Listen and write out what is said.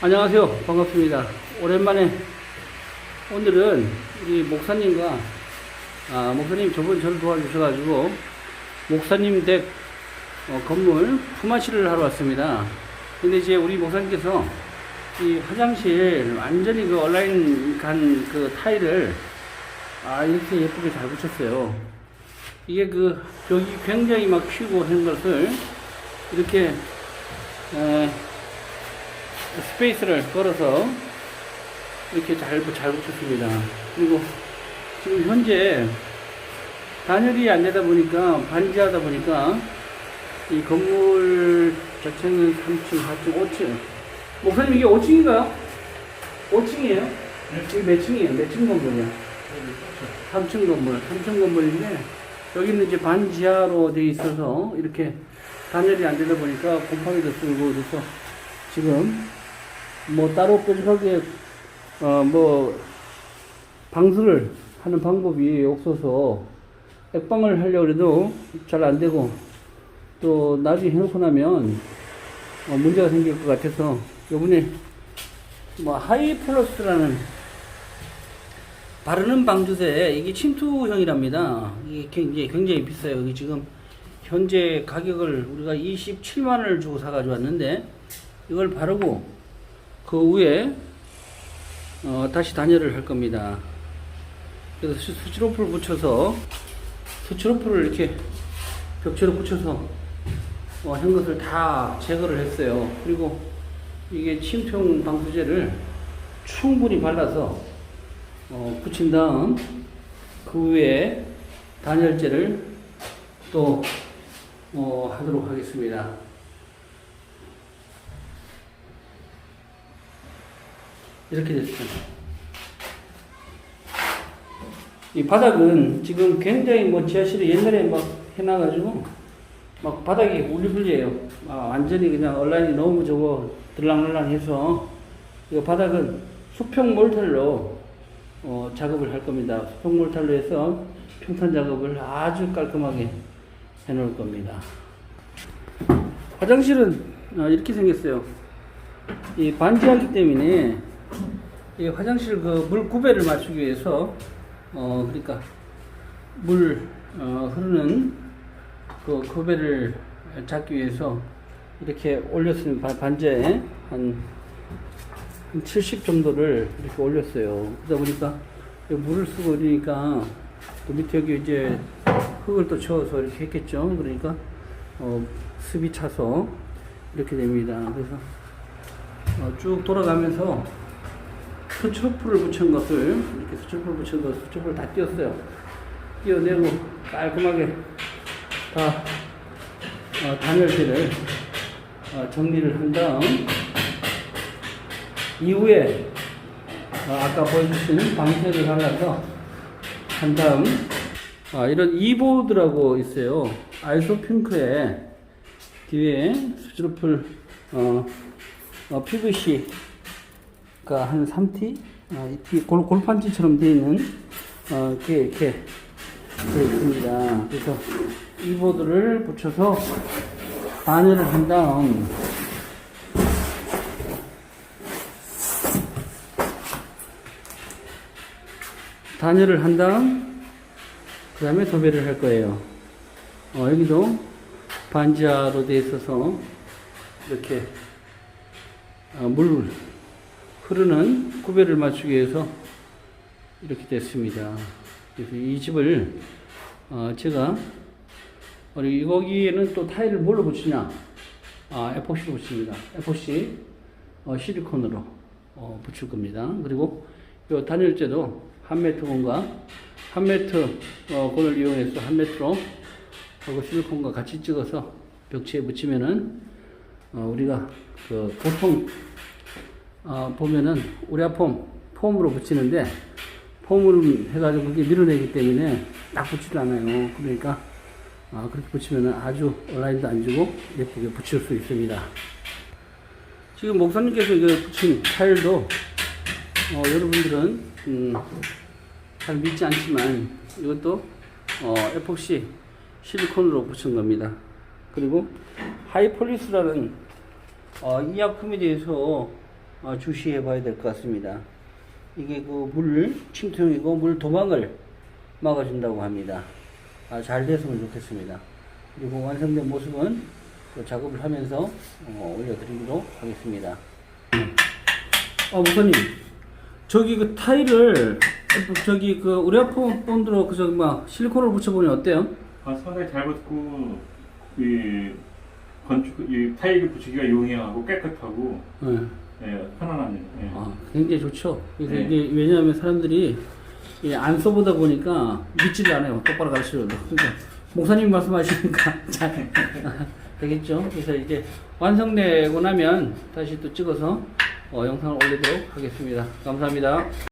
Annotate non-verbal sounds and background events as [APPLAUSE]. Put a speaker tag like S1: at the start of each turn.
S1: 안녕하세요. 반갑습니다. 오랜만에 오늘은 우리 목사님과 아, 목사님 저번 저를 도와주셔가지고 목사님 댁 어, 건물 품앗이를 하러 왔습니다. 근데 이제 우리 목사님께서 이 화장실 완전히 그 온라인 간 그 타일을 아 이렇게 예쁘게 잘 붙였어요. 이게 그 벽이 굉장히 막 휘고 한 것을 이렇게 에, 스페이스를 걸어서 이렇게 잘, 붙- 잘 붙였습니다. 그리고 지금 현재 단열이 안 되다 보니까 반지하다 보니까 이 건물 자체는 3층, 4층, 5층. 목사님 이게 5층인가요? 5층이에요? 이게 몇 층이에요? 몇 층 건물이야? 3층 건물, 3층 건물인데 여기는 이제 반지하로 돼 있어서 이렇게 단열이 안 되다 보니까 곰팡이도 쓰고 그래서 지금 뭐 따로 뾰족하게 어 뭐 방수를 하는 방법이 없어서 액방을 하려고 해도 잘 안 되고 또 나중에 해놓고 나면 어, 문제가 생길 것 같아서 요번에 뭐 하이 플러스라는 바르는 방주세 이게 침투형이랍니다. 이게 굉장히, 굉장히 비싸요. 이게 지금 현재 가격을 우리가 27만 원을 주고 사가지고 왔는데 이걸 바르고 그 위에 어, 다시 단열을 할 겁니다. 그래서 수- 수치로프를 붙여서 수치로프를 이렇게 벽체로 붙여서 어, 한 것을 다 제거를 했어요. 그리고 이게 침투용 방수제를 충분히 발라서 어, 붙인 다음 그 위에 단열재를 또 어, 하도록 하겠습니다. 이렇게 됐습니다. 이 바닥은 지금 굉장히 뭐 지하실에 옛날에 막 해놔가지고 막 바닥이 울리불리해요. 아, 완전히 그냥 온라인이 너무 저거 들랑날랑해서 이 바닥은 수평 몰탈로 어, 작업을 할 겁니다. 수평 몰탈로 해서 평탄 작업을 아주 깔끔하게 해놓을 겁니다. 화장실은 아, 이렇게 생겼어요. 이 반지하기 때문에 이 화장실 그 물 구배를 맞추기 위해서 어 그러니까 물 어, 흐르는 그 구배를 잡기 위해서 이렇게 올렸습니다. 반- 반지에 한, 한 70 정도를 이렇게 올렸어요. 그러다 보니까 이 물을 쓰고 이러니까 또 밑에 여기 이제 흙을 또 채워서 이렇게 했겠죠. 그러니까 어, 습이 차서 이렇게 됩니다. 그래서 어, 쭉 돌아가면서 수초풀을 붙인 것을 이렇게 수초풀 붙인 것 수초풀을 다 띄었어요. 띄어내고 깔끔하게 다 어, 단열재를 어, 정리를 한 다음 이후에 어, 아까 보여주신 방패를 발라서 한 다음 아, 이런 이보드라고 있어요. 아이소 핑크에 뒤에 수지로풀 어, 어, PVC 가한 3T 아, 이티 골, 골판지처럼 되어 있는 어, 이렇게 이렇게 되어 있습니다. 그래서 이 보드를 붙여서 단열을 한 다음 단열을 한 다음 그 다음에 도배를 할 거예요. 어, 여기도 반지하로 되어 있어서 이렇게 어, 물 흐르는 구배를 맞추기 위해서 이렇게 됐습니다. 그래서 이 집을 어, 제가 우리 거기에는 또 타일을 뭘로 붙이냐? 아, 에포시로 붙입니다. 에포시 어, 실리콘으로 어, 붙일 겁니다. 그리고 이 단열재도 한 메트 공과 한 메트 어, 권을 이용해서 한 메트로 하고 실리콘과 같이 찍어서 벽체에 붙이면은 어, 우리가 그 보통 어, 보면은 우레아폼 폼으로 붙이는데 폼을 해가지고 그게 밀어내기 때문에 딱 붙지도 않아요. 그러니까 어, 그렇게 붙이면은 아주 온라인도 안 주고 예쁘게 붙일 수 있습니다. 지금 목사님께서 이거 붙인 타일도 어, 여러분들은 음, 잘 믿지 않지만 이것도 어, 에폭시 실리콘으로 붙인 겁니다. 그리고 하이폴리스라는 어, 이 약품에 대해서 어, 주시해 봐야 될 것 같습니다. 이게 그 물 침투용이고 물 도망을 막아준다고 합니다. 아, 잘 됐으면 좋겠습니다. 그리고 완성된 모습은 또 작업을 하면서 어, 올려드리도록 하겠습니다. 아, 목사님, 저기 그 타일을 저기 그 우레아폰 본드로 그 저기 막 실리콘을 붙여보니 어때요?
S2: 아, 상당히 잘 붙고 이 건축 이 타일을 붙이기가 용이하고 깨끗하고
S1: 네.
S2: 예, 편안합니다. 예.
S1: 아, 굉장히 좋죠. 그래서
S2: 네.
S1: 이게 왜냐하면 사람들이 이안 써보다 보니까 믿지를 않아요. 똑바로 가르쳐줘도. 그러니까 목사님 말씀하시니까 [LAUGHS] 잘 [LAUGHS] 되겠죠. 그래서 이제 완성되고 나면 다시 또 찍어서 어, 영상을 올리도록 하겠습니다. 감사합니다.